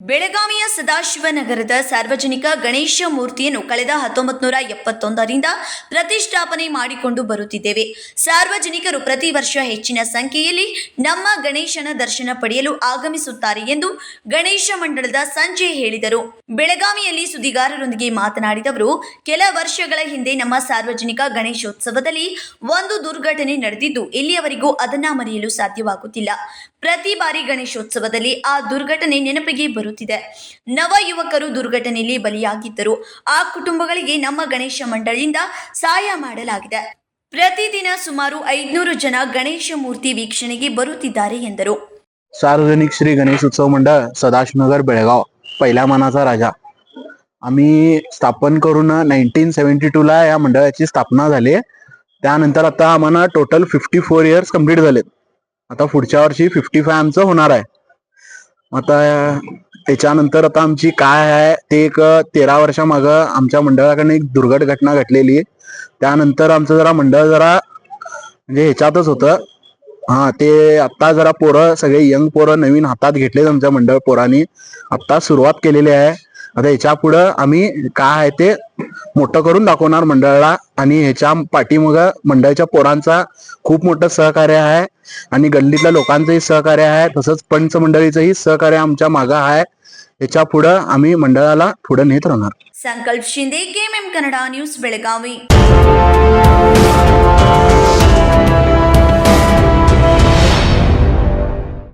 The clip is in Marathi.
ಬೆಳಗಾವಿಯ ಸದಾಶಿವನಗರದ ಸಾರ್ವಜನಿಕ ಗಣೇಶ ಮೂರ್ತಿಯನ್ನು ಕಳೆದ ಹತ್ತೊಂಬತ್ತು ನೂರ ಎಪ್ಪತ್ತೊಂದರಿಂದ ಪ್ರತಿಷ್ಠಾಪನೆ ಮಾಡಿಕೊಂಡು ಬರುತ್ತಿದ್ದೇವೆ. ಸಾರ್ವಜನಿಕರು ಪ್ರತಿ ವರ್ಷ ಹೆಚ್ಚಿನ ಸಂಖ್ಯೆಯಲ್ಲಿ ನಮ್ಮ ಗಣೇಶನ ದರ್ಶನ ಪಡೆಯಲು ಆಗಮಿಸುತ್ತಾರೆ ಎಂದು ಗಣೇಶ ಮಂಡಳದ ಸಂಜೆ ಹೇಳಿದರು. ಬೆಳಗಾವಿಯಲ್ಲಿ ಸುದ್ದಿಗಾರರೊಂದಿಗೆ ಮಾತನಾಡಿದವರು ಕೆಲ ವರ್ಷಗಳ ಹಿಂದೆ ನಮ್ಮ ಸಾರ್ವಜನಿಕ ಗಣೇಶೋತ್ಸವದಲ್ಲಿ ಒಂದು ದುರ್ಘಟನೆ ನಡೆದಿದ್ದು ಇಲ್ಲಿಯವರೆಗೂ ಅದನ್ನ ಮರೆಯಲು ಸಾಧ್ಯವಾಗುತ್ತಿಲ್ಲ. ಪ್ರತಿ ಬಾರಿ ಗಣೇಶೋತ್ಸವದಲ್ಲಿ ಆ ದುರ್ಘಟನೆ ನೆನಪಿಗೆ ಬರುತ್ತಿದೆ. ನವ ಯುವಕರು ದುರ್ಘಟನೆಯಲ್ಲಿ ಬಲಿಯಾಗಿದ್ದರು ಆ ಕುಟುಂಬಗಳಿಗೆ ನಮ್ಮ ಗಣೇಶ ಮಂಡಳಿಯಿಂದ ಸಹಾಯ ಮಾಡಲಾಗಿದೆ ಪ್ರತಿದಿನ ಸುಮಾರು ಐದುನೂರು ಜನ ಗಣೇಶ ಮೂರ್ತಿ ವೀಕ್ಷಣೆಗೆ ಬರುತ್ತಿದ್ದಾರೆ ಎಂದರು सार्वजनिक श्री गणेश उत्सव मंडळ सदाशिवनगर बेळगाव पहिल्या मानाचा राजा आम्ही स्थापन करून नाईन्टीन सेव्हन्टी टू ला या मंडळाची स्थापना झाली त्यानंतर आता आम्हाला total fifty four years complete झालेत आता पुढच्या वर्षी फिफ्टी फाय आमचं होणार आहे आता त्याच्यानंतर आता आमची काय आहे ते एक तेरा वर्षामागं आमच्या मंडळाकडनं एक दुर्घट घटना घडलेली त्यानंतर आमचं जरा मंडळ जरा म्हणजे ह्याच्यातच होतं. हा ते आत्ता जरा पोरं सगळे यंग पोरं नवीन हातात घेतलेत आमच्या मंडळ पोरांनी. आत्ता सुरुवात केलेली आहे. आता ह्याच्या पुढं आम्ही काय आहे ते मोठं करून दाखवणार मंडळाला. आणि ह्याच्या पाठीमाग मंडळाच्या पोरांचा खूप मोठं सहकार्य आहे. आणि गल्लीतल्या लोकांचंही सहकार्य आहे. तसंच पंच मंडळीचंही सहकार्य आमच्या मागं आहे. ह्याच्या पुढं आम्ही मंडळाला पुढं नेत राहणार. Sankalp Shinde M Kannada news Belagavi.